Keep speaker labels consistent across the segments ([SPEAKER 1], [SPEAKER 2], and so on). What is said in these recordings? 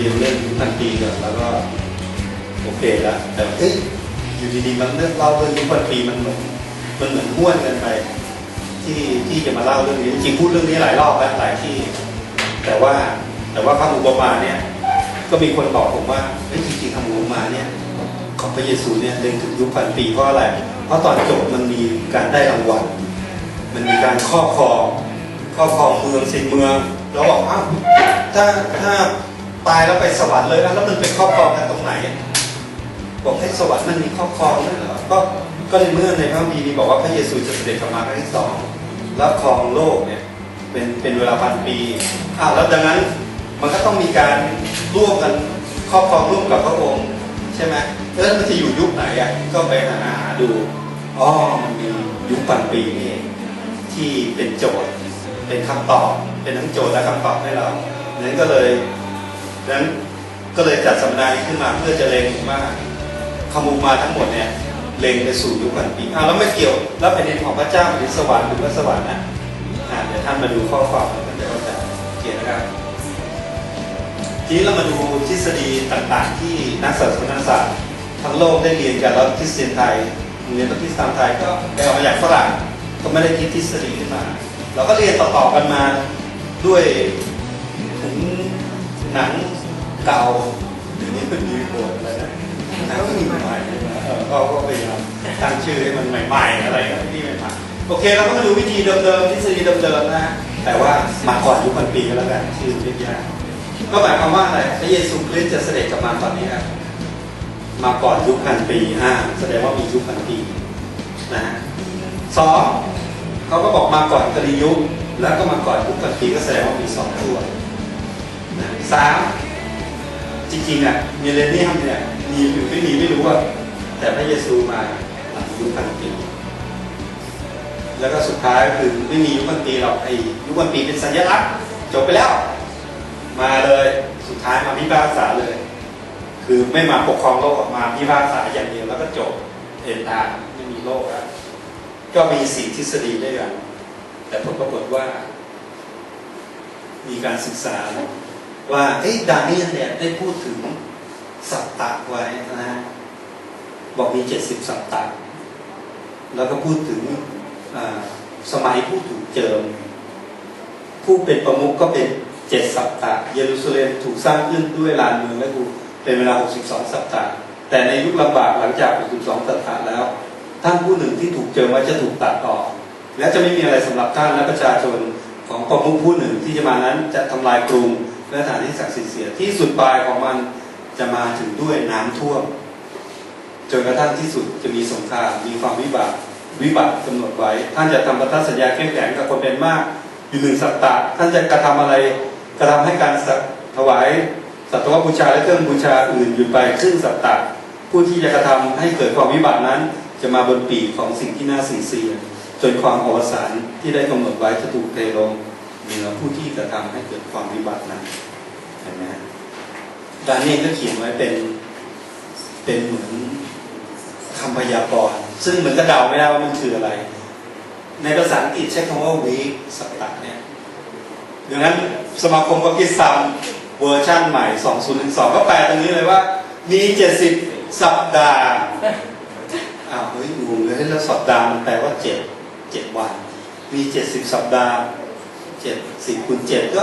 [SPEAKER 1] รียนเรื่องยุคพันปีก่อนแล้วก็โอเคแล้วแต่เอ้ยอยู่ดีๆมันเรื่องเล่าเรื่องยุคพันปีมันเหมือนมันเหมือนห้วนกันไป ที่ที่จะมาเล่าเรื่องนี้จริงๆพูดเรื่องนี้หลายรอบแล้วหลายที่ แต่ว่าแต่ว่าคำอุปมาเนี่ย ก็มีคนบอกผมว่าเฮ้ยจริงๆคำอุปมาเนี่ย ของพระเยซูเนี่ยเดินถึงยุคพันปีเพราะอะไร เพราะตอนจบมันมีการได้รางวัลมันมีการครอบครองครอบครองเมืองสิเมืองเราบอกอ้าวถ้าถ้า ตายแล้วไปสวรรค์เลยนะแล้วมันไปครอบครองกันตรงไหนบอกให้สวรรค์มันมีครอบครองด้วยเหรอก็ก็ในเมื่อในพระมีนีบอกว่าพระเยซูจะเสด็จกลับมาครั้งที่สองแล้วครองโลกเนี่ยเป็นเป็นเวลาพันปีอ้าวแล้วดังนั้นมันก็ต้องมีการร่วมกันครอบครองร่วมกับพระองค์ใช่ไหมแล้วมันจะอยู่ยุคไหนอะก็ไปหาหาดูอ๋อมันมียุคพันปีนี่ที่เป็นโจทย์ เป็นคำตอบ เป็นทั้งโจทย์และคำตอบให้เรานั้นก็เลย นั้นก็เลยจัดสัมมนานี้ขึ้นมาเพื่อจะเล็งว่าคำมุมาทั้งหมดเนี่ยเล็งไปสู่ยุคพันปีอ้าวแล้วไม่เกี่ยว แล้วเป็นเนของพระเจ้าหรือสวรรค์หรือว่าสวรรค์นะอ่าเดี๋ยวท่านมาดูข้อความแล้วกันเดี๋ยวเราจเขียนนะครับทีนี้เรามาดูทฤษฎีต่างๆ ที่นักศาสนศาสตร์ทั้งโลกได้เรียนกันแล้วคริสเตียนไทยโรงเรียนปฏิสถานไทยก็ไปเอามาจากฝรั่งก็ไม่ได้คิดทฤษฎีขึ้นมา เราก็เรียนต่อๆกันมาด้วยถึง หนังเก่าเดี๋ยวนี้มันมีบทอะไรนะหนังก็มีใหม่เออก็ก็พยายามตั้งชื่อให้มันใหม่ๆอะไรแบบนี้ใหม่ๆโอเคเราก็มาดูวิธีเดิมๆทฤษฎีเดิมๆนะแต่ว่ามาก่อนยุคพันปีก็แล้วกันชื่อเรียกยากก็หมายความว่าอะไรพระเยซูคริสต์จะเสด็จกลับมาตอนนี้ครับมาก่อนยุคพันปีอ่าแสดงว่ามียุคพันปีนะฮะสองเขาก็บอกมาก่อนกริยุคแล้วก็มาก่อนยุคพันปีก็แสดงว่ามีสองตัว สามจริงๆอะมิเลเนียมเนี่ยมีหรือไม่มีไม่รู้ว่าแต่พระเยซูมาหลังยุคพันปีแล้วก็สุดท้ายคือไม่มียุคพันปีหรอกไอ้ยุคพันปีเป็นสัญลักษณ์จบไปแล้ว มาเลยสุดท้ายมาพิพากษาเลย คือไม่มาปกครองโลกออกมาพิพากษาอย่างเดียวแล้วก็จบเอ็นตาไม่มีโลกแล้วก็มีสี่ทฤษฎีด้วยกันแต่ผลปรากฏว่า มีการศึกษา ว่าเอ้ดานิเอลเนี่ยได้พูดถึงสัปตะไว้นะฮะบอกมีเจ็ดสิบสัปตะแล้วก็พูดถึงสมัยผู้ถูกเจิม ผู้เป็นประมุขก็เป็นเจ็ดสัปดาห์เยรูซาเล็มถูกสร้างขึ้นด้วยลานเมืองและกูเป็นเวลา 62 สัปดาห์แต่ในยุคลำบากหลังจาก 62 สัปดาห์แล้ว ท่านผู้หนึ่งที่ถูกเจิมไว้จะถูกตัดออก และจะไม่มีอะไรสำหรับท่านและประชาชนของประมุขผู้หนึ่งที่จะมานั้นจะทำลายกรุง และสถานที่ศักดิ์สิทธิ์เสียที่สุดปลายของมันจะมาถึงด้วยน้ำท่วมจนกระทั่งที่สุดจะมีสงครามมีความวิบัติวิบัติกำหนดไว้ ท่านจะทำพันธสัญญาเข้มแข็งกับคนเป็นมาก อยู่หนึ่งสัปดาห์ท่านจะกระทำอะไรกระทำให้การสักถวายสัตวบูชาและเครื่องบูชาอื่นหยุดไปครึ่งสัปดาห์ผู้ที่จะกระทำให้เกิดความวิบัตินั้น จะมาบนปีกของสิ่งที่น่าสีเสียจนความอวสานที่ได้กำหนดไว้จะถูกเทลง เหนือผู้ที่กระทำให้เกิดความวิบัตินั้นเห็นไหมฮะดานเอลก็เขียนไว้เป็นเป็นเหมือนคำพยากรณ์ซึ่งเหมือนกระเดาไม่ได้ว่ามันคืออะไร ในภาษาอังกฤษใช้คำว่า week สัปดาห์เนี่ยดังนั้นสมาคมก็คิดซ้ำเวอร์ชั่นใหม่ 2012 ก็แปลตรงนี้เลยว่า มี 70 สัปดาห์อ้าวเฮ้ยงงเลยแล้วสัปดาห์มันแปลว่า 7 7 วัน มี 70 สัปดาห์ 7 10คูณ7ก็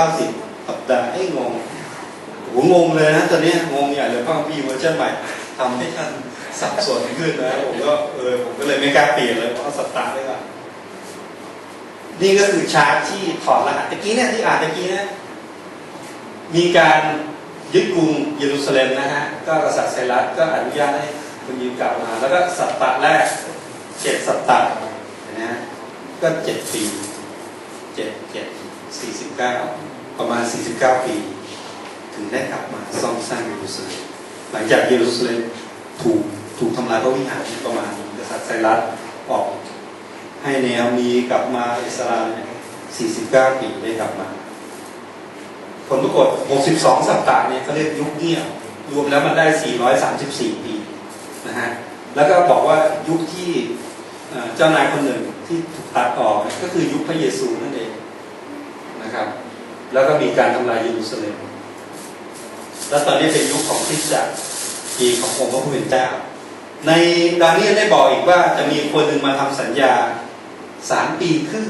[SPEAKER 1] 490สัปดาห์ให้งงโหงงเลยนะตอนนี้งงใหญ่เลยเพราะมีเวอร์ชันใหม่ทำให้ท่านสับสนขึ้นนะผมก็เออผมก็เลยไม่กล้าเปลี่ยนเลยเพราะเอาสัปดาห์ไว้ก่อนนี่ก็คือชาร์ตที่ถอดรหัสตะกี้เนี่ยที่อ่านตะกี้เนี่ยมีการยึดกรุงเยรูซาเล็มนะฮะก็กษัตริย์ไซรัสก็อนุญาตให้คุณยืมกลับมา แล้วก็สัปดาห์แรกเจ็ดสัปดาห์นะฮะก็เจ็ดปี เจ็ดเจ็ดสี่สิบเก้าประมาณสี่สิบเก้าปี ถึงได้กลับมาซ่อมสร้างเยรูซาเล็มหลังจากเยรูซาเล็มถูกถูกทำลายพระวิหารประมาณกษัตริย์ไซรัสออกให้แนวมีกลับมาอิสราเอล49 ปีได้กลับมา ผลปรากฏ 62 สัปดาห์เนี่ยเขาเรียกยุคเงียบรวมแล้วมันได้ 434 ปีนะฮะแล้วก็บอกว่ายุคที่เจ้านายคนหนึ่ง ที่ถูกตัดออกก็คือยุคพระเยซูนั่นเองนะครับ แล้วก็มีการทำลายเยรูซาเล็มแล้วตอนนี้เป็นยุคของคริสตจักรปีขององค์พระผู้เป็นเจ้า ในดาเนียลได้บอกอีกว่าจะมีคนหนึ่งมาทำสัญญาสามปีครึ่ง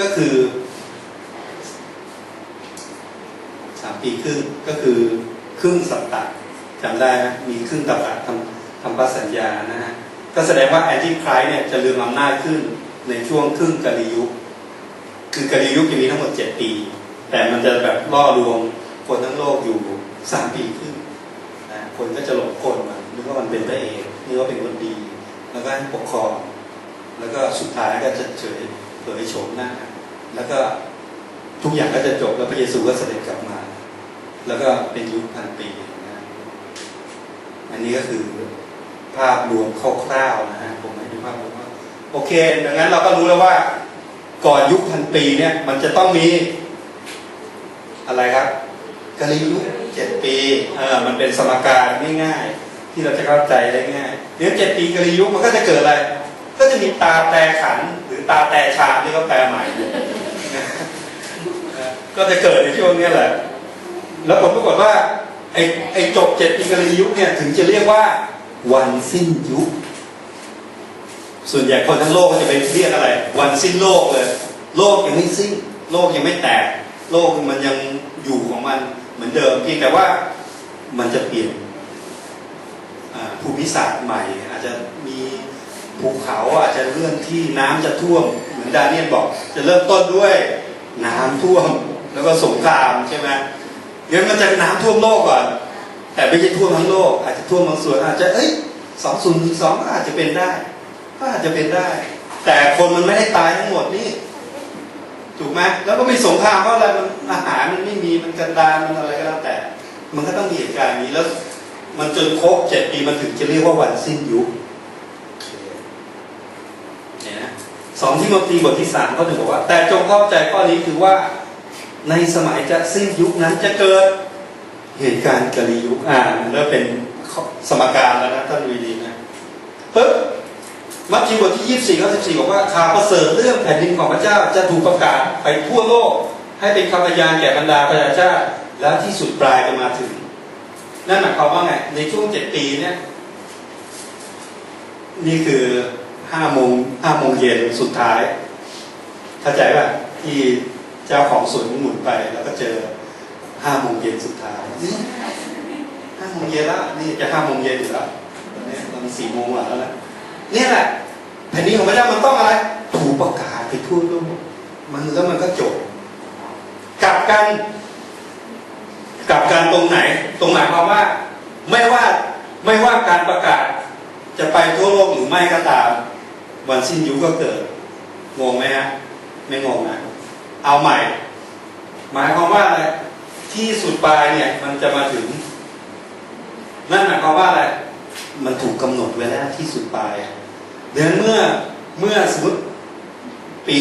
[SPEAKER 1] ก็คือสามปีครึ่งก็คือครึ่งสัปดาห์จำได้ไหมมีครึ่งสัปดาห์ทำทำพัสัญญานะฮะ ก็แสดงว่าแอนติไครส์เนี่ยจะลืมอำนาจขึ้นในช่วงครึ่งกาลียุค คือกาลียุคจะมีทั้งหมดเจ็ดปี แต่มันจะแบบล่อลวงคนทั้งโลกอยู่สามปีครึ่งนะคนก็จะหลงกลมันนึกว่ามันเป็นพระเอกนึกว่าเป็นคนดี แล้วก็ให้ปกครอง แล้วก็สุดท้ายก็จะเฉยเผยโฉมหน้า แล้วก็ทุกอย่างก็จะจบแล้วพระเยซูก็เสด็จกลับมา แล้วก็เป็นยุคพันปีนะอันนี้ก็คือ ภาพรวมคร่าวๆนะฮะผมให้ดูภาพรวมว่าโอเค ดังนั้นเราก็รู้แล้วว่า ก่อนยุคพันปีเนี่ย มันจะต้องมี อะไรครับกาลียุคเจ็ดปีเออมันเป็นสมการง่ายๆที่เราจะเข้าใจได้ง่ายเดี๋ยวเจ็ดปีกาลียุคมันก็จะเกิดอะไร ก็จะมีตาแปรขัน หรือตาแปรชามที่เขาแปลใหม่ก็จะเกิดในช่วงนี้แหละ แล้วผมปรากฏว่าไอ้ไอ้จบเจ็ดปีกาลียุคเนี่ยถึงจะเรียกว่า วันสิ้นยุค ส่วนใหญ่คนทั้งโลกก็จะไปเรียกอะไร วันสิ้นโลกเลย โลกยังไม่สิ้น โลกยังไม่แตก โลกมันยังอยู่ของมันเหมือนเดิมเพียงแต่ว่ามันจะเปลี่ยนภูมิศาสตร์ใหม่ อาจจะมีภูเขาอาจจะเลื่อนที่น้ำจะท่วม เหมือนดาเนียลบอก จะเริ่มต้นด้วยน้ำท่วม แล้วก็สงครามใช่ไหมงั้นมันจะน้ำท่วมโลกก่อน แต่ไม่ใช่ท่วมทั้งโลก อาจจะท่วมบางส่วนอาจจะเอ้ยสองศูนย์สองอาจจะเป็นได้ ก็อาจจะเป็นได้ แต่คนมันไม่ได้ตายทั้งหมดนี่ถูกไหมแล้วก็มีสงครามเพราะอะไรมันอาหารมันไม่มีมันกันดารมันอะไรก็แล้วแต่ มันก็ต้องมีเหตุการณ์นี้แล้ว มันจนครบเจ็ดปีมันถึงจะเรียกว่าวันสิ้นยุคเนี่ยนะสองที่มตีบทที่สามเขาถึงบอกว่า แต่จงเข้าใจข้อนี้คือว่าในสมัยจะสิ้นยุคนั้นจะเกิด เหตุการณ์กาลียุคอ่ามันเริ่มเป็นสมการแล้วนะท่านวีดีนะปึ๊บมัทธิวบทที่ 24ข้อ14 บอกว่าข่าวประเสริฐเรื่องแผ่นดินของพระเจ้าจะถูกประกาศไปทั่วโลก ให้เป็นคำพยานแก่บรรดาประชาชาติแล้วที่สุดปลายจะมาถึง นั่นหมายความว่าไง ในช่วงเจ็ดปีเนี่ย นี่คือห้าโมงห้าโมงเย็นสุดท้าย เข้าใจป่ะที่เจ้าของสวนหมุนไปแล้วก็เจอ ห้าโมงเย็นสุดท้ายห้าโมงเย็นแล้วนี่จะห้าโมงเย็นอยู่แล้วตอนนี้มันสี่โมงกว่าแล้วนะนี่แหละแผ่นดินของพระเจ้ามันต้องอะไร ถูกประกาศไปทั่วโลกมันแล้วมันก็จบกลับกันกลับกันตรงไหน ตรงหมายความว่า ไม่ว่าไม่ว่าการประกาศ จะไปทั่วโลกหรือไม่ก็ตาม วันสิ้นยุคก็เกิดงงไหมฮะไม่งงนะเอาใหม่ หมายความว่าอะไร ที่สุดปลายเนี่ย มันจะมาถึง นั่นหมายความว่าอะไร มันถูกกำหนดไว้แล้วที่สุดปลายเดือนเมื่อเมื่อสมมติปี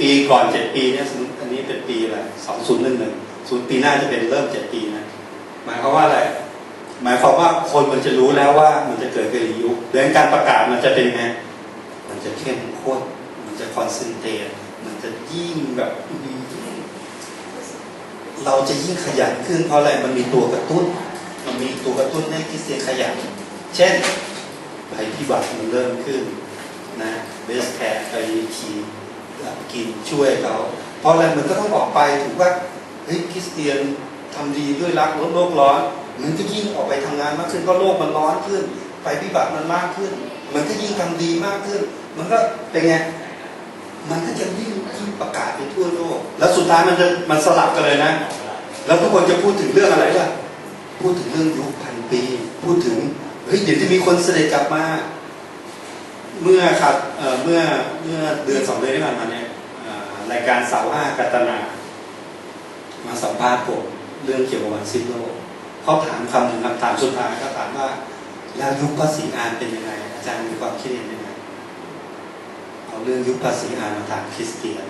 [SPEAKER 1] ปีก่อนเจ็ดปีเนี่ยสมมติอันนี้เป็นปีอะไรสองศูนย์หนึ่งหนึ่งศูนย์ปีหน้าจะเป็นเริ่มเจ็ดปีนะหมายความว่าอะไรหมายความว่าคนมันจะรู้แล้วว่ามันจะเกิดกริยุคเรื่องการประกาศมันจะเป็นไงมันจะเข้มข้นมันจะคอนเซนเทรตมันจะยิ่งแบบ เราจะยิ่งขยันขึ้นเพราะอะไรมันมีตัวกระตุ้น มันมีตัวกระตุ้นให้คริสเตียนขยัน เช่นภัยพิบัติมันเริ่มขึ้นนะเบสแคร์ไปขี่กินช่วยเขาเพราะอะไรมันก็ต้องออกไปถูกว่าเฮ้ยคริสเตียนทำดีด้วยรักลดโลกร้อนมันก็ยิ่งออกไปทำงานมากขึ้นเพราะโลกมันร้อนขึ้นภัยพิบัติมันมากขึ้น มันก็ยิ่งทำดีมากขึ้น มันก็เป็นไง มันก็จะยิ่งยิ่งประกาศไปทั่วโลก แล้วสุดท้ายมันจะมันสลับกันเลยนะ แล้วทุกคนจะพูดถึงเรื่องอะไรล่ะ พูดถึงเรื่องยุคพันปี พูดถึงเฮ้ยเดี๋ยวจะมีคนเสด็จกลับมา เมื่อครับเอ่อเมื่อเมื่อเดือนสองเดือนที่ผ่านมาเนี่ยรายการเสาห้ากัตนา มาสัมภาษณ์ผมเรื่องเกี่ยวกับวันสิ้นโลกเขาถามคำหนึ่งคำถามสุดท้ายก็ถามว่า แล้วยุคภาษีอานเป็นยังไง อาจารย์มีความคิดเห็นยังไง เอาเรื่องยุคภาษีอานมาถามคริสเตียน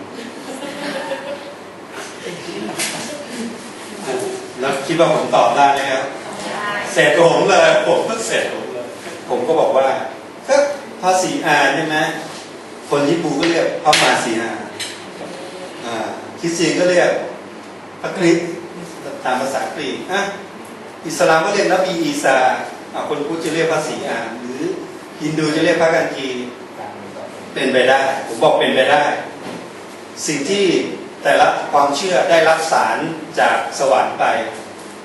[SPEAKER 1] แล้วคิดว่าผมตอบได้ไหมครับเสร็จผมเลย ผมก็เสร็จผมเลย ผมก็บอกว่าก็ภาษีอาใช่ไหมคนญี่ปุ่นก็เรียกพระมาสีอาอ่าคริสเตียนก็เรียกพระคริสต์ตามภาษากรีกอะอิสลามก็เรียกนบีอีสาอะคนพุทธจะเรียกพระศรีอานหรือฮินดูจะเรียกพระกันกี เป็นไปได้ ผมบอกเป็นไปได้ สิ่งที่แต่ละความเชื่อได้รับสารจากสวรรค์ไป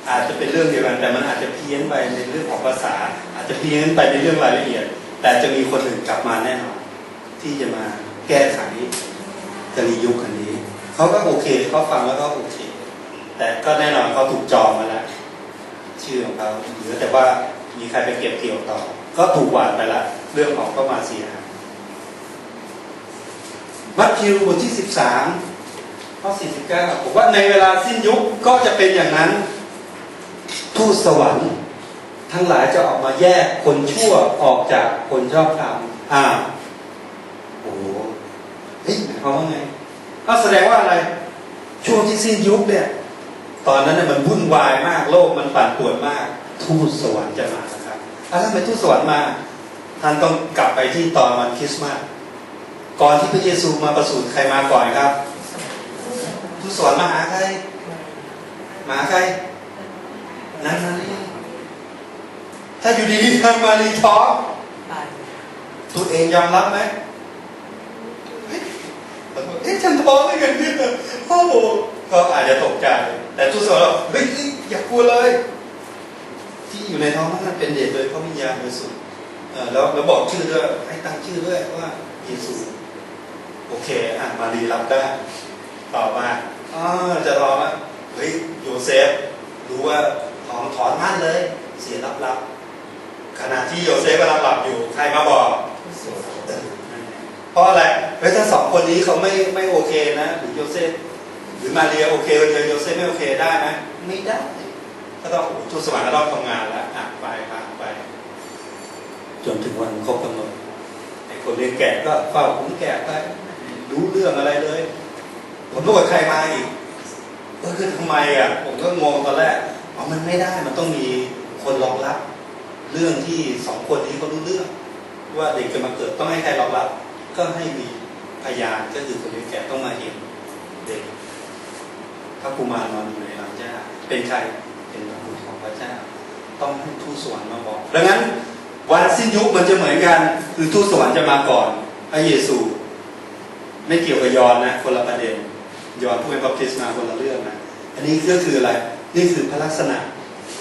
[SPEAKER 1] อาจจะเป็นเรื่องเดียวกันแต่มันอาจจะเพี้ยนไปในเรื่องของภาษา อาจจะเพี้ยนไปในเรื่องรายละเอียด แต่จะมีคนอื่นกลับมาแน่นอนที่จะมาแก้ไขจริยุคอันนี้เขาก็โอเคเขาฟังแล้วก็โอเค แต่ก็แน่นอนเขาถูกจองมาแล้วชื่อของเขาเหลือแต่ว่ามีใครไปเก็บเกี่ยวต่อ ก็ถูกหวานไปละเรื่องของก็มาเสีย มัทธิวบทที่สิบสามข้อสี่สิบเก้าผมว่าในเวลาสิ้นยุคก็จะเป็นอย่างนั้น ทูตสวรรค์ ทั้งหลายจะออกมาแยกคนชั่วออกจากคนชอบธรรมอ้าโอ้โหเฮ้ยหมาว่าไงก็แสดงว่าอะไร ช่วงที่สิ้นยุคเนี่ย ตอนนั้นเนี่ยมันวุ่นวายมากโลกมันปั่นป่วนมาก ทูตสวรรค์จะมานะครับอะถ้าเป็นทูตสวรรค์มาท่านต้องกลับไปที่ตอนวันคริสต์มาส ก่อนที่พระเยซูมาประสูติใครมาก่อนครับทูตสวรรค์มาหาใครมาใครนั่นมารีถ้าอยู่ดีๆทางมารีท้องตัวเองยอมรับไหมเอ๊ะฉันท้องได้ไงเนี่ยโอ้โหก็อาจจะตกใจ แต่ทูตสวรรค์บอกเฮ้ยอย่ากลัวเลย ที่อยู่ในท้องนั้นเป็นเด็กเลยเพราะวิญญาณบริสุทธิ์แล้วแล้วบอกชื่อด้วยให้ตั้งชื่อด้วยว่าเยซู โอเคอะมารีรับได้ต่อมาอ๋อจะท้องอะเฮ้ยโยเซฟรู้ว่าท้องถอนมั่นเลย เสียรับรับขณะที่โยเซฟกำลังหลับอยู่ใครมาบอกเออเพราะอะไรเฮ้ยถ้าสองคนนี้เขาไม่ไม่โอเคนะหรือโยเซฟหรือมาเรียโอเคเจอโยเซฟไม่โอเคได้ไหมไม่ได้ก็ต้องทูตสวรรค์ก็ต้องทำงานแล้วอะไปไปไปจนถึงวันครบกำหนดไอ้คนเลี้ยงแกะก็เฝ้าขุนแกะไป รู้เรื่องอะไรเลย ผมรู้ว่าใครมาอีกเออคือทำไมอะ ผมก็งงตอนแรกอ๋อมันไม่ได้มันต้องมีคนรองรับ เรื่องที่สองคนนี้เขารู้เรื่อง ว่าเด็กจะมาเกิดต้องให้ใครรองรับ ก็ให้มีพยานก็คือคนเลี้ยงแกะต้องมาเห็นเด็กพระกุมารนอนอยู่ในหลังเจ้าเป็นใครเป็นพระบุตรของพระเจ้า ต้องให้ทูตสวรรค์มาบอกดังนั้นวันสิ้นยุคมันจะเหมือนกัน คือทูตสวรรค์จะมาก่อนพระเยซู ไม่เกี่ยวกับยอนนะ คนละประเด็น ยอนผู้เป็นบัพติศมาคนละเรื่องนะอันนี้ก็คืออะไรนี่คือพระลักษณะ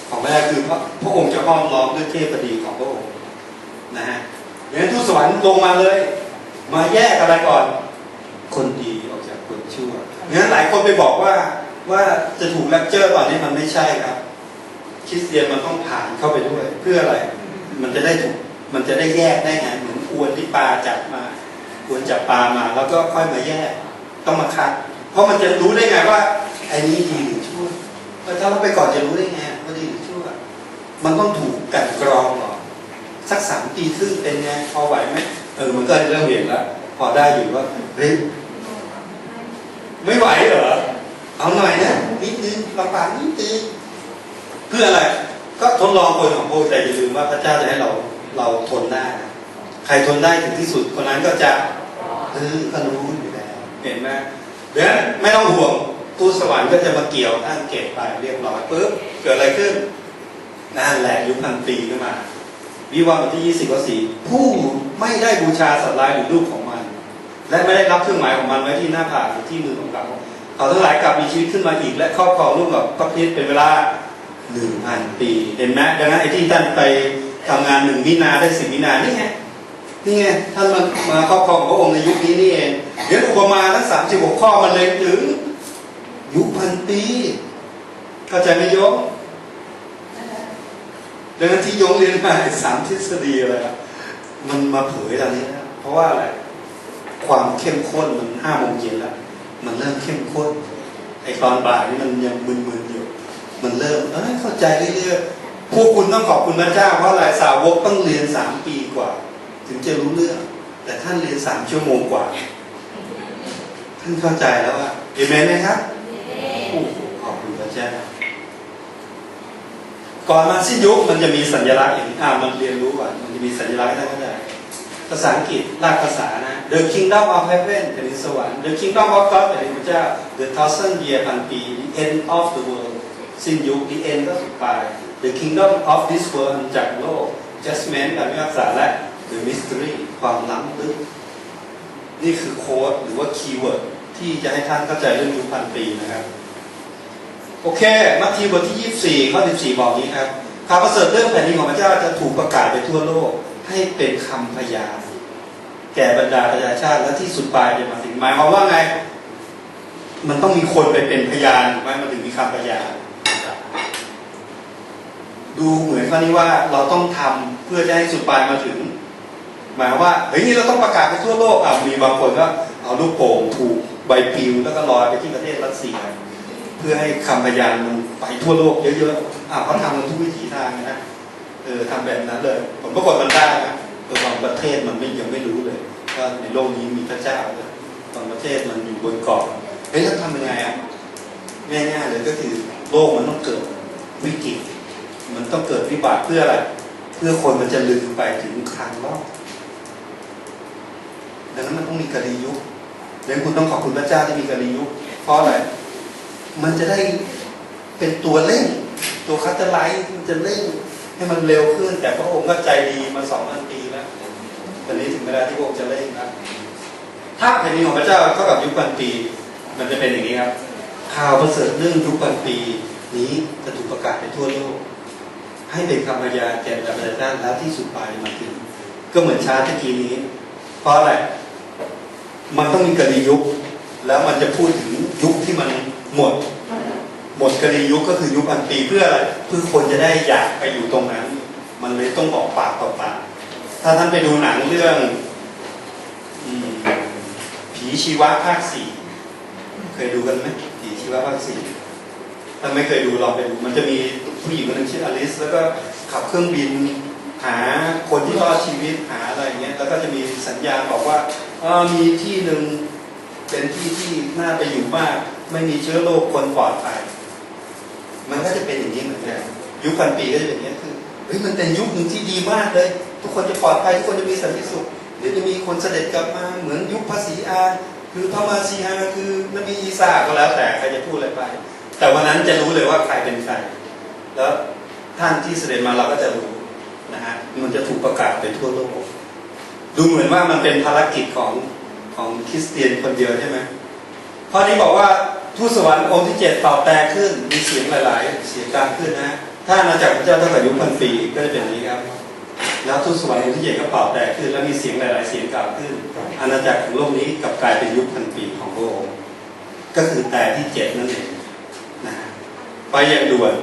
[SPEAKER 1] ของพระคือพระพระองค์จะห้อมล้อมด้วยเทพดีของพระองค์นะฮะดังนั้นทูตสวรรค์ลงมาเลย มาแยกอะไรก่อน คนดีออกจากคนชั่วงั้นหลายคนไปบอกว่าว่าจะถูกแรปเจอร์ตอนนี้มันไม่ใช่ครับคริสเตียนมันต้องผ่านเข้าไปด้วย เพื่ออะไร มันจะได้ถูกมันจะได้แยกได้ไงเหมือนอวนที่ปลาจับมา อวนจับปลามาแล้วก็ค่อยมาแยกต้องมาคัด เพราะมันจะรู้ได้ไงว่าไอ้นี้ดีหรือชั่วเออถ้าเราไปก่อนจะรู้ได้ไงว่าดีหรือชั่ว มันต้องถูกกลันกรองก่อนสักสามปีครึ่งเป็นไงพอไหวไหมเออมันก็เริ่มเห็นแล้วพอได้อยู่ว่าเฮ้ยไม่ไหวเหรอเอาหน่อยนะนิดนึงลำบากนิดนึงเพื่ออะไรก็ทดลองคนของพวกแต่อย่าลืมว่าพระเจ้าจะให้เราเราทนได้ ใครทนได้ถึงที่สุดคนนั้นก็จะ เออก็รู้อยู่แล้วเห็นไหมเดี๋ยวนั้นไม่ต้องห่วงตู้สวรรค์ก็จะมาเกี่ยวตั้งเก็บไปเรียบร้อยปุ๊บเกิดอะไรขึ้นนั่นแหละยุคพันปีขึ้นมาวิวาห์บทที่ยี่สิบข้อสี่ผู้ไม่ได้บูชาสัตว์ร้ายหรือรูปของมัน และไม่ได้รับเครื่องหมายของมันไว้ที่หน้าผากหรือที่มือของเขาเขาทั้งหลายกลับมีชีวิตขึ้นมาอีก และครอบครองร่วมกับพระคริสต์เป็นเวลาหนึ่งพันปี เห็นไหมดังนั้นไอ้ที่ท่านไปทำงานหนึ่งมินาได้สิบมินานี่ไง นี่ไงท่านมามาครอบครองพระองค์ในยุคนี้นี่เองเดี๋ยวอุปมาทั้งสามสิบหกข้อมันเลยถึง ยุคพันปีเข้าใจไหมโยมดังนั้นที่โยมเรียนมาสามทฤษฎีอะไรมันมาเผยตอนนี้นะเพราะว่าอะไรความเข้มข้นมันห้าโมงเย็นแล้วมันเริ่มเข้มข้นไอตอนบ่ายนี่มันยังมึนๆอยู่ มันเริ่มเอ้ยเข้าใจเรื่อยๆพวกคุณต้องขอบคุณพระเจ้าเพราะอะไรสาวกต้องเรียนสามปีกว่า ถึงจะรู้เรื่อง แต่ท่านเรียนสามชั่วโมงกว่า ท่านเข้าใจแล้วว่าเอเมนไหมครับโอ้โหขอบคุณพระเจ้าก่อนมาสิ้นยุคมันจะมีสัญลักษณ์อย่างอ่ามันเรียนรู้ก่อนมันจะมีสัญลักษณ์ให้ท่านเข้าใจภาษาอังกฤษรากภาษานะ The Kingdom of Heaven แผ่นดินสวรรค์ The Kingdom of God แผ่นดินพระเจ้า The Thousand Year พันปี The End of the World สิ้นยุค The End ก็สุดปลาย the kingdom of this world จากโลก judgment การพิพากษาและ the mystery ความล้ำลึก นี่คือโค้ดหรือว่าคีย์เวิร์ดที่จะให้ท่านเข้าใจเรื่องยุคพันปีนะครับ โอเค มัทธิวบทที่ 24 ข้อ 14 บอกนี้ครับข่าวประเสริฐเรื่องแผ่นดินของพระเจ้าจะถูกประกาศไปทั่วโลก ให้เป็นคำพยานแก่บรรดาประชาชาติและที่สุดปลายจะมาถึงหมายความว่าไง มันต้องมีคนไปเป็นพยานถูกไหมมันถึงมีคำพยานดูเหมือนข้อนี้ว่าเราต้องทำเพื่อจะให้สุดปลายมาถึง หมายว่าเฮ้ยนี่เราต้องประกาศไปทั่วโลกอะมีบางคนก็เอาลูกโป่งถูกใบปลิวแล้วก็ลอยไปที่ประเทศรัสเซีย เพื่อให้คำพยานมันไปทั่วโลกเยอะๆอะเขาทำกันทุกวิถีทางนะเออทำแบบนั้นเลยผลปรากฏมันได้นะเออบางประเทศมันไม่ยังไม่รู้เลยว่าในโลกนี้มีพระเจ้าเลยบางประเทศมันอยู่บนเกาะเฮ้ยแล้วทำยังไงอะง่ายๆเลยก็คือโลกมันต้องเกิดวิกฤตมันต้องเกิดวิบัติเพื่ออะไร เพื่อคนมันจะลืมไปถึงครั้งรอบ ดังนั้นมันต้องมีกาลียุคดังนั้นคุณต้องขอบคุณพระเจ้าที่มีกาลียุคเพราะอะไรมันจะได้เป็นตัวเร่ง ตัวคัตเตอร์ไลท์มันจะเร่งให้มันเร็วขึ้น แต่พระองค์ก็ใจดีมาสองพันปีแล้วตอนนี้ถึงเวลาที่พระองค์จะเร่งแล้วถ้าแผ่นดินของพระเจ้าเท่ากับยุคพันปี มันจะเป็นอย่างนี้ครับข่าวประเสริฐเรื่องยุคพันปี นี้จะถูกประกาศไปทั่วโลก ให้เป็นคำพยานแก่บรรดาประชาชาติแล้วที่สุดปลายมาถึงก็เหมือนชาติตะกี้นี้ เพราะอะไร มันต้องมีกรียุค แล้วมันจะพูดถึงยุคที่มันหมด หมดกรียุคก็คือยุคพันปีเพื่ออะไรเพื่อคนจะได้อยากไปอยู่ตรงนั้น มันเลยต้องบอกปากต่อปากถ้าท่านไปดูหนังเรื่องอผีชีวะภาคสี่เคยดูกันไหมผีชีวะภาคสี่ถ้าไม่เคยดูลองไปดูมันจะมีผู้หญิงคนหนึงชื่ออลิส แล้วก็ขับเครื่องบิน หาคนที่รอดชีวิตหาอะไรเงี้ยแล้วก็จะมีสัญญาบอกว่าเออมีที่หนึ่งเป็นที่ที่น่าไปอยู่มาก ไม่มีเชื้อโรคคนปลอดภัยมันก็จะเป็นอย่างนี้เหมือนกันยุคพันปีก็จะเป็นอย่างนี้คือเฮ้ยมันเป็นยุคหนึ่งที่ดีมากเลย ทุกคนจะปลอดภัยทุกคนจะมีสันติสุขเดี๋ยวจะมีคนเสด็จกลับมาเหมือนยุคภาษีอาคือพระมาซีอาคือนบีอีสาก็แล้วแต่ใครจะพูดอะไรไป แต่วันนั้นจะรู้เลยว่าใครเป็นใคร แล้วท่านที่เสด็จมาเราก็จะรู้ นะฮะมันจะถูกประกาศไปทั่วโลก ดูเหมือนว่ามันเป็นภารกิจของของคริสเตียนคนเดียวใช่ไหมข้อนี้บอกว่าทูตสวรรค์องค์ที่เจ็ดเป่าแต่ขึ้นมีเสียงหลาย ๆ เสียงดังขึ้นนะ ถ้าอาณาจักรพระเจ้าตั้งแต่ยุคพันปีก็จะเป็นอย่างนี้ครับ แล้วทูตสวรรค์องค์ที่เจ็ดก็เป่าแต่ขึ้น แล้วมีเสียงหลาย ๆ เสียงกล่าวขึ้น อาณาจักรของโลกนี้กลับกลายเป็นยุคพันปีของพระองค์ก็คือแต่ที่เจ็ดนั่นเองนะไปอย่างด่วน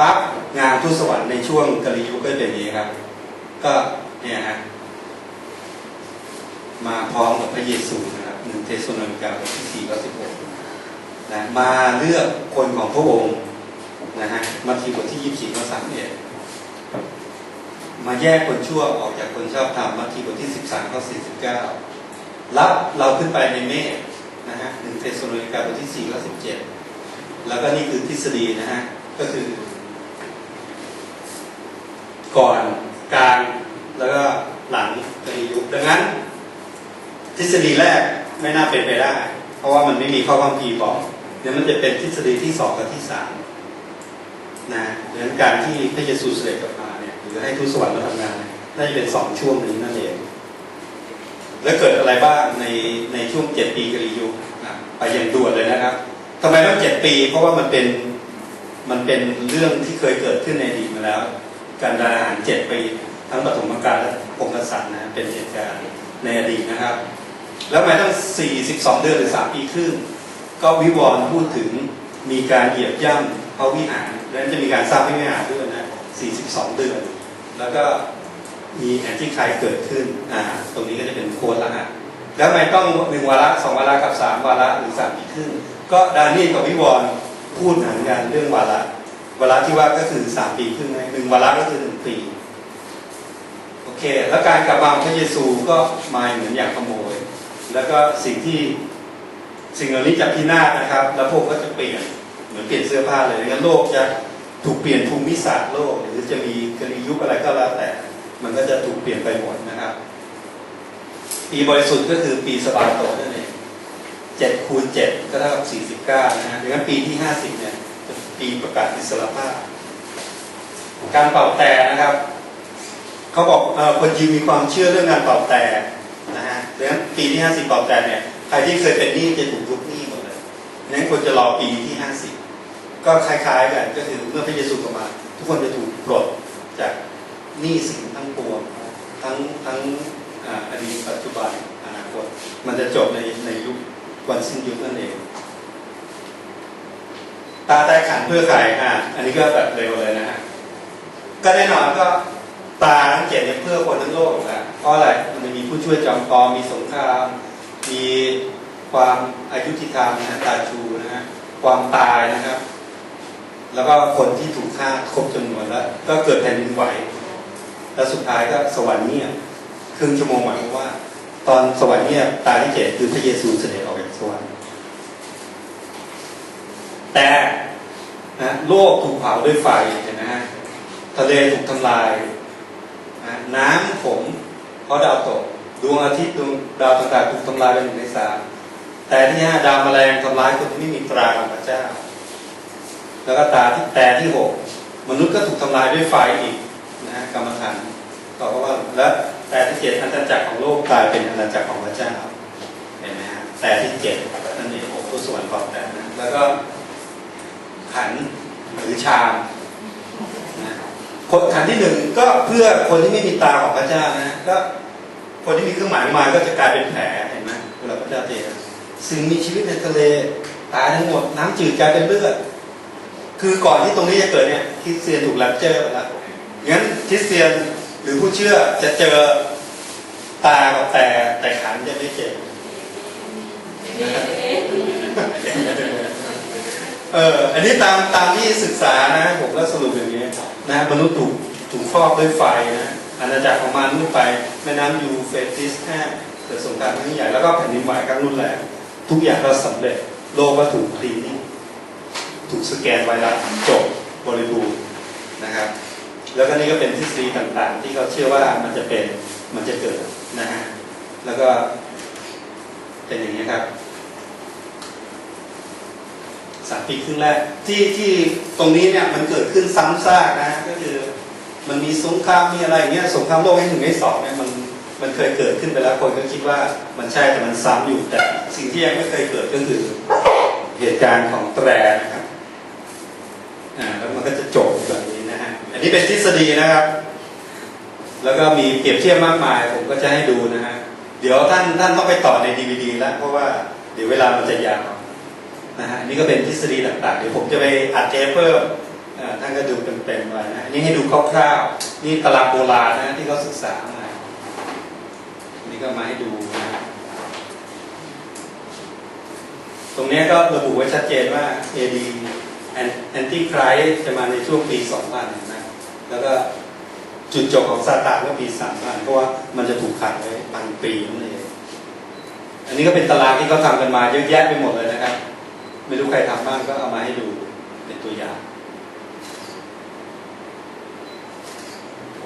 [SPEAKER 1] ปั๊บงานทูตสวรรค์ในช่วงกาลิยุคก็เป็นอย่างนี้ครับ ก็เนี่ยฮะมาพร้อมกับพระเยซูนะครับหนึ่งเทสโลนิกาบทที่สี่ข้อสิบหกนะมาเลือกคนของพระองค์นะฮะมาทีบทที่ยี่สิบสี่ข้อสามเอ็ดมาแยกคนชั่วออกจากคนชอบธรรมมาทีบทที่สิบสามข้อสี่สิบเก้ารับเราขึ้นไปในเมฆนะฮะหนึ่งเทสโลนิกาบทที่สี่ข้อสิบเจ็ดแล้วก็นี่คือทฤษฎีนะฮะก็คือ ก่อนกลางแล้วก็หลังกรียุคดังนั้น ทฤษฎีแรกไม่น่าเป็นไปได้ เพราะว่ามันไม่มีข้อความพีบอกเดี๋ยวมันจะเป็นทฤษฎีที่สองกับที่สามนะดังนั้นการที่พระเยซูเสด็จกลับมาเนี่ยหรือให้ทูตสวรรค์มาทำงานน่าจะเป็นสองช่วงนี้นั่นเองแล้วเกิดอะไรบ้างในในช่วงเจ็ดปีกรียุคไปอย่างด่วนเลยนะครับทำไมต้องเจ็ดปี เพราะว่ามันเป็นมันเป็นเรื่องที่เคยเกิดขึ้นในอดีตมาแล้ว การดาหารเจ็ดปีทั้งปฐมกาลและองกษัตริย์นะเป็นเหตุการณ์ในอดีตนะครับ แล้วมายต้อง42 เดือนหรือ 3 ปีครึ่ง ก็วิวรณ์พูดถึงมีการเหยียบย่ำพระวิหารและจะมีการสร้างพระวิหารด้วยนะ 42 เดือน แล้วก็มีแอนติไครเกิดขึ้นอ่าตรงนี้ก็จะเป็นโค้ดละฮะแล้วทำไมต้องหนึ่งวาระสองวาระกับสามวาระหรือสามปีครึ่งก็ดานี่กับวิวรณ์พูดเหมือนกันเรื่องวาระ วาระที่ว่าก็คือสามปีครึ่งหนึ่งวาระก็คือหนึ่งปี โอเค แล้วการกลับมาของพระเยซูก็มาเหมือนอย่างขโมย แล้วก็สิ่งที่สิ่งเหล่านี้จะพินาศนะครับ แล้วพวกก็จะเปลี่ยนเหมือนเปลี่ยนเสื้อผ้าเลยงั้นโลกจะถูกเปลี่ยนภูมิศาสตร์โลก หรือจะมีกรียุคอะไรก็แล้วแต่ มันก็จะถูกเปลี่ยนไปหมดนะครับปีบริสุทธิ์ก็คือปีสบาโตนั่นเองเจ็ดคูณเจ็ดก็เท่ากับสี่สิบเก้านะฮะดังนั้นปีที่ห้าสิบเนี่ย ปีประกาศอิสรภาพ การเป่าแต่นะครับเขาบอกอคนจีนมีความเชื่อเรื่องการเป่าแต่นะฮะดังนั้นปีที่ 50 เป่าแต่เนี่ยใครที่เคยเป็นหนี้จะถูกยุบหนี้หมดเลยดังนั้นควรจะรอปีที่ 50 ก็คล้ายๆกันก็คือเมื่อพระเยซูกลับมา ทุกคนจะถูกปลดจากหนี้สินทั้งปวงทั้งทั้งอ่าอดีตปัจจุบันอนาคต มันจะจบในในยุควันสิ้นยุคนั่นเอง ตาแต่ขันเพื่อใครอะอันนี้ก็แบบเร็วเลยนะฮะก็แน่นอนก็ตาทั้งเจ็ดเนี่ยเพื่อคนทั้งโลกนะเพราะอะไรมันจะมีผู้ช่วยจอมปลอมมีสงคราม มีความอายุติธรรมนะตาชูนะฮะความตายนะครับ แล้วก็คนที่ถูกฆ่าครบจำนวนแล้ว ก็เกิดแผ่นดินไหว แล้วสุดท้ายก็สวรรค์เงียครึ่งชั่วโมงหมายความว่า ตอนสวรรค์เงียตาที่เจ็ดคือพระเยซูเสด็จออกจากสวรรค์ แต่นะโลกถูกเผาด้วยไฟเห็นไหมฮะทะเลถูกทำลายนะน้ำขมเพราะดาวตกดวงอาทิตย์ดวงดาวต่างๆถูกทำลายเป็นหนึ่งในสามแต่ที่ห้าดาวแมลงทำลายคนที่ไม่มีตราของพระเจ้า แล้วก็ตาที่แต่ที่หกมนุษย์ก็ถูกทำลายด้วยไฟอีกนะฮะกรรมฐานต่อว่าและแต่ที่เจ็ดอาณาจักรของโลกกลายเป็นอาณาจักรของพระเจ้าเห็นไหมฮะแต่ที่เจ็ดนั่นเองโอ้ตัวส่วนของแต่นะแล้วก็ ขันหรือชามนะคนขันที่หนึ่งก็เพื่อคนที่ไม่มีตาของพระเจ้านะก็คนที่มีเครื่องหมายมาก็จะกลายเป็นแผลเห็นไหมเวลาพระเจ้าเทสิ่งมีชีวิตในทะเลตายทั้งหมดน้ำจืดกลายเป็นเลือดคือก่อนที่ตรงนี้จะเกิดเนี่ยคริสเตียนถูกแรปเจอร์ไปแล้วงั้นคริสเตียนหรือผู้เชื่อจะเจอตากับแต่แต่ขันจะไม่เจอ เอออันนี้ตามตามที่ศึกษานะผมก็สรุปอย่างนี้นะมนุษย์ถูกถูกครอบด้วยไฟนะอาณาจักรของมันนู่นไปแม่น้ำยูเฟรติสแห้เกิดสงครามครั้งใหญ่แล้วก็แผ่นดินไหวครั้งรุนแรงทุกอย่างก็สำเร็จโลกก็ถูกคลีนนิ่งถูกสแกนไวรัสจบบริบูรณ์นะครับ แล้วก็นี่ก็เป็นทฤษฎีต่างๆ ที่เขาเชื่อว่ามันจะเป็นมันจะเกิดนะฮะแล้วก็เป็นอย่างนี้ครับ สามปีครึ่งแรกที่ที่ตรงนี้เนี่ยมันเกิดขึ้นซ้ำซากนะก็คือมันมีสงครามมีอะไรอย่างเงี้ยสงครามโลกให้หนึ่งให้สองเนี่ยมันมันเคยเกิดขึ้นไปแล้วคนก็คิดว่ามันใช่แต่มันซ้ำอยู่แต่สิ่งที่ยังไม่เคยเกิดก็คือเหตุการณ์ของแตรนะครับอ่าแล้วมันก็จะจบแบบนี้นะฮะอันนี้เป็นทฤษฎีนะครับ แล้วก็มีเปรียบเทียบมากมายผมก็จะให้ดูนะฮะเดี๋ยวท่านท่านต้องไปต่อในดีวดีแล้วเพราะว่าเดี๋ยวเวลามันจะยาว นะฮะนี่ก็เป็นทฤษฎีต่างๆเดี๋ยวผมจะไปอัดเทปเพิ่มท่านก็ดูเป็นๆไว้นะนี่ให้ดูคร่าวๆนี่ตารางโบราณนะที่เขาศึกษามานนี่ก็มาให้ดูนะตรงนี้ก็ระบุไว้ชัดเจนว่า AD Antichrist จะมาในช่วงปี 2000นะแล้วก็จุดจบของซาตานก็ปี 3000 เพราะว่ามันจะถูกขังไว้พันปีนั่นเองอันนี้ก็เป็นตารางที่เขาทำกันมาเยอะแยะไปหมดเลยนะครับ ไม่รู้ใครทำบ้างก็เอามาให้ดูเป็นตัวอย่าง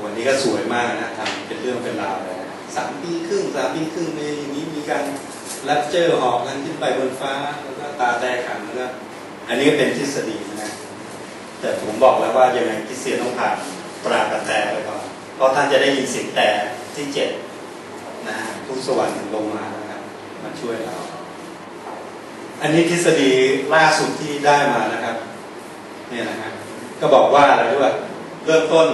[SPEAKER 1] วันนี้ก็สวยมากนะทำเป็นเรื่องเป็นราวเลยสามปีครึ่งสามปีครึ่งในนี้มีการแรปเจอหอบกันขึ้นไปบนฟ้าแล้วก็ตาแตกขันแล้วก็อันนี้ก็เป็นทฤษฎีนะแต่ผมบอกแล้วว่ายังไงคริสเตียนต้องผ่านปราบกับแต่ไปก่อนเพราะท่านจะได้ยินเสียงแต่ที่เจ็ดนะฮะทุกสวรรค์ลงมานะครับมาช่วยเรา อันนี้ทฤษฎีล่าสุดที่ได้มานะครับเนี่ยนะครับก็บอกว่าอะไรด้วยเริ่มต้น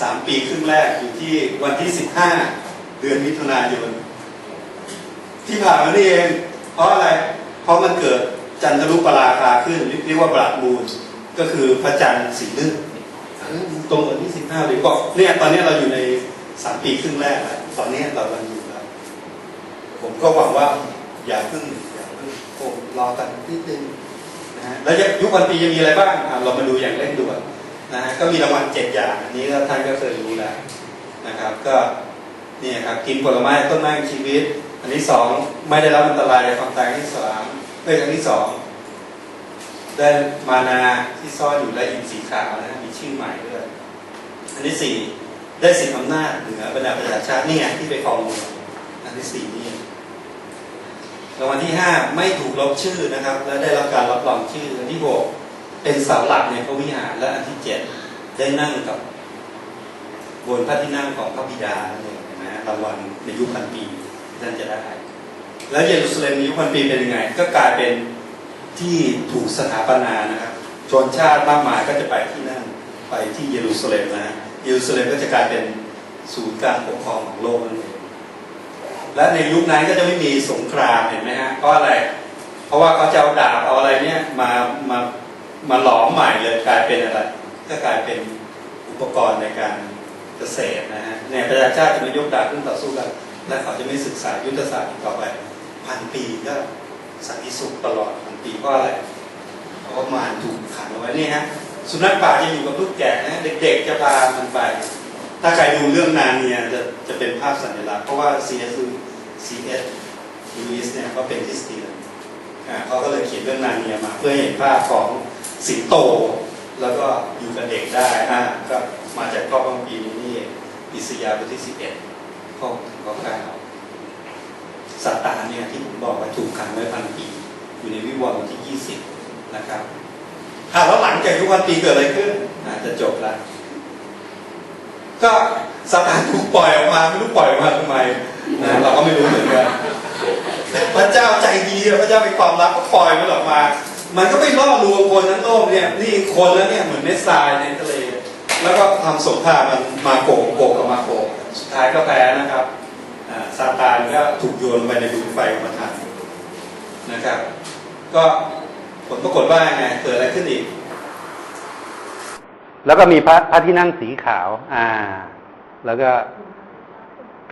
[SPEAKER 1] สามปีครึ่งแรกอยู่ที่วันที่สิบห้าเดือนมิถุนายน ที่ผ่านมานี่เอง เพราะอะไร เพราะมันเกิดจันทรุปราคาขึ้นเรียกว่าบราดมูนก็คือพระจันทร์สีลึกตรงวันที่สิบห้าเลยบอกเนี่ยตอนนี้เราอยู่ในสามปีครึ่งแรกแล้วตอนนี้เรากำลังอยู่แล้วผมก็หวังว่า อย่าพิ่งอย่าพิ่งผมรอกันนิดนึงนะฮะแล้วยุควันปีจะมีอะไรบ้างอะเรามาดูอย่างเร่งด่วนนะฮะก็มีรางวัลเจ็ดอย่างอันนี้ท่านก็เคยรู้แล้วนะครับ ก็นี่ครับกินผลไม้ต้นไม้ชีวิต อันที่สองไม่ได้รับอันตรายความตายที่สามเอ้ยอันที่สองได้มานาที่ซ่อนอยู่และอินสีขาวนะฮะมีชื่อใหม่ด้วยอันที่สี่ได้สิทธิอำนาจเหนือบรรดาประชาชาตินี่ไงที่ไปครองเมืองอันที่สี่นี่ รางวัลที่ห้าไม่ถูกลบชื่อนะครับ และได้รับการรับรองชื่ออันที่หกเป็นเสาหลักในพระวิหารและอันที่เจ็ดได้นั่งกับบนพระที่นั่งของพระบิดานั่นเองนะรางวัลในยุคพันปีท่านจะได้แล้วเยรูซาเล็มในยุคพันปีเป็นยังไง ก็กลายเป็นที่ถูกสถาปนานะครับชนชาติมากมายก็จะไปที่นั่นไปที่เยรูซาเล็มนะฮะเยรูซาเล็มก็จะกลายเป็นศูนย์การปกครองของโลกนั่นเอง และในยุคนั้นก็จะไม่มีสงครามเห็นไหมฮะเพราะอะไร เพราะว่าเขาจะเอาดาบเอาอะไรเนี่ยมามามาหลอมใหม่เลยกลายเป็นอะไรก็กลายเป็นอุปกรณ์ในการเกษตรนะฮะเนี่ยประชาชาติจะไม่ยกดาบขึ้นต่อสู้กันและเขาจะไม่ศึกษายุทธศาสตร์ต่อไปพันปีก็สันติสุขตลอดพันปีเพราะอะไรเพราะมารถูกขังเอาไว้นี่ฮะสุนัขป่าจะอยู่กับลูกแกะนะเด็กๆจะพามันไป ถ้าใครดูเรื่องนานเนี่ยจะจะเป็นภาพสัญลักษณ์เพราะว่า C.S. C.S. Lewis เนี่ยเขาเป็นคริสเตียนเขาก็เลยเขียนเรื่องนาเนียมา เพื่อเห็นภาพของสิงโต แล้วก็อยู่กับเด็กได้อ่าก็มาจากข้อพระคัมภีนี้นี่อิสยาบทที่สิบเอ็ดข้อถึงข้อเก้าซาตานเนี่ยที่ผมบอกว่าถูกขังไว้พันปี อยู่ในวิวรณ์บทที่ยี่สิบนะครับอ่าแล้วหลังจากยุคพันปีเกิดอะไรขึ้นอาจจะจบละก็ซาตานถูกปล่อยออกมาไม่รู้ปล่อยออกมาทำไม นะเราก็ไม่รู้เหมือนกันพระเจ้าใจดีพระเจ้ามีความรักก็ปล่อยมันออกมา มันก็ไปล่อลวงคนทั้งโลกเนี่ยนี่คนแล้วเนี่ยเหมือนเม็ดทรายในทะเล แล้วก็ทำสงครามมันมาโกกโกกกับมาโกกสุดท้ายก็แพ้นะครับอ่าซาตานก็ถูกโยนไปในดูไฟของประทานนะครับ ก็ผลปรากฏว่าไงเกิดอะไรขึ้นอีก
[SPEAKER 2] แล้วก็มีพระพระที่นั่งสีขาว อ่า แล้วก็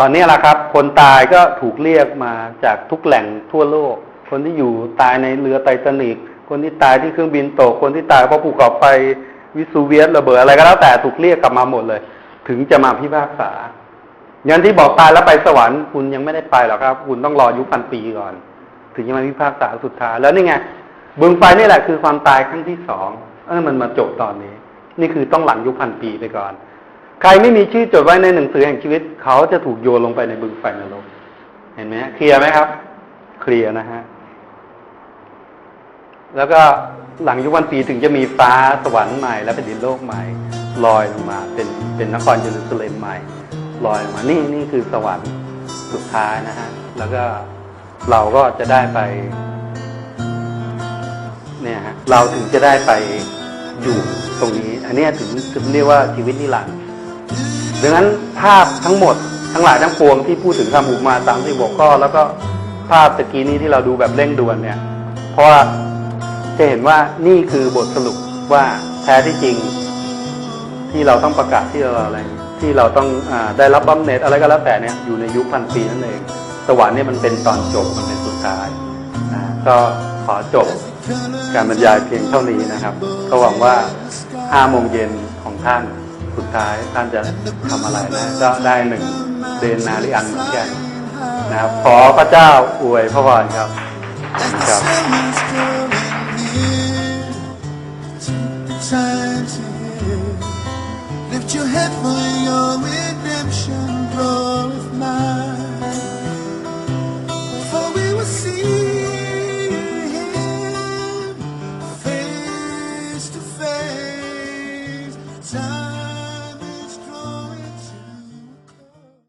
[SPEAKER 2] ตอนนี้แหละครับ คนตายก็ถูกเรียกมาจากทุกแหล่งทั่วโลก คนที่อยู่ตายในเรือไททานิกคนที่ตายที่เครื่องบินตก คนที่ตายเพราะภูเขาไฟวิสูเวียสระเบิดอะไรก็แล้วแต่ถูกเรียกกลับมาหมดเลย ถึงจะมาพิพากษาอย่างที่บอกตายแล้วไปสวรรค์คุณยังไม่ได้ไปหรอกครับ คุณต้องรอยุคพันปีก่อน ถึงจะมาพิพากษาสุดท้ายแล้วนี่ไงบึงไฟนี่แหละคือความตายครั้งที่สองเออมันมาจบตอนนี้ นี่คือต้องหลังยุคพันปีไปก่อน ใครไม่มีชื่อจดไว้ในหนังสือแห่งชีวิต เขาจะถูกโยนลงไปในบึงไฟนรกเห็นไหมเคลียร์ไหมครับ เคลียร์นะฮะแล้วก็หลังยุคพันปีถึงจะมีฟ้าสวรรค์ใหม่ และแผ่นดินโลกใหม่ลอยลงมา เป็นเป็นนครเยรูซาเล็มใหม่ลอยลงมานี่นี่คือสวรรค์สุดท้ายนะฮะแล้วก็เราก็จะได้ไป เนี่ยฮะเราถึงจะได้ไปอยู่ตรงนี้ อันนี้ถึงถึงเรียกว่าชีวิตนิรันดร์ ดังนั้นภาพทั้งหมดทั้งหลายทั้งปวงที่พูดถึงคำอุมาตามที่บอกข้อ แล้วก็ภาพตะกี้นี้ที่เราดูแบบเร่งด่วนเนี่ย เพราะว่าจะเห็นว่านี่คือบทสรุปว่าแท้ที่จริง ที่เราต้องประกาศที่เราอะไร ที่เราต้องอได้รับบำเหน็จอะไรก็แล้วแต่เนี่ยอยู่ในยุคพันปีนั่นเอง สวรรค์เนี่ยมันเป็นตอนจบมันเป็นสุดท้ายนะก็ขอจบการบรรยายเพียงเท่านี้นะครับ ก็หวังว่า5โมงเย็นของท่าน สุดท้ายท่านจะทำอะไรนะก็ได้หนึ่งเดนนาริอันเหมือนกันนะครับขอพระเจ้าอวยพระพรครับครับ
[SPEAKER 3] Lift your head for your redemption, glory of mine.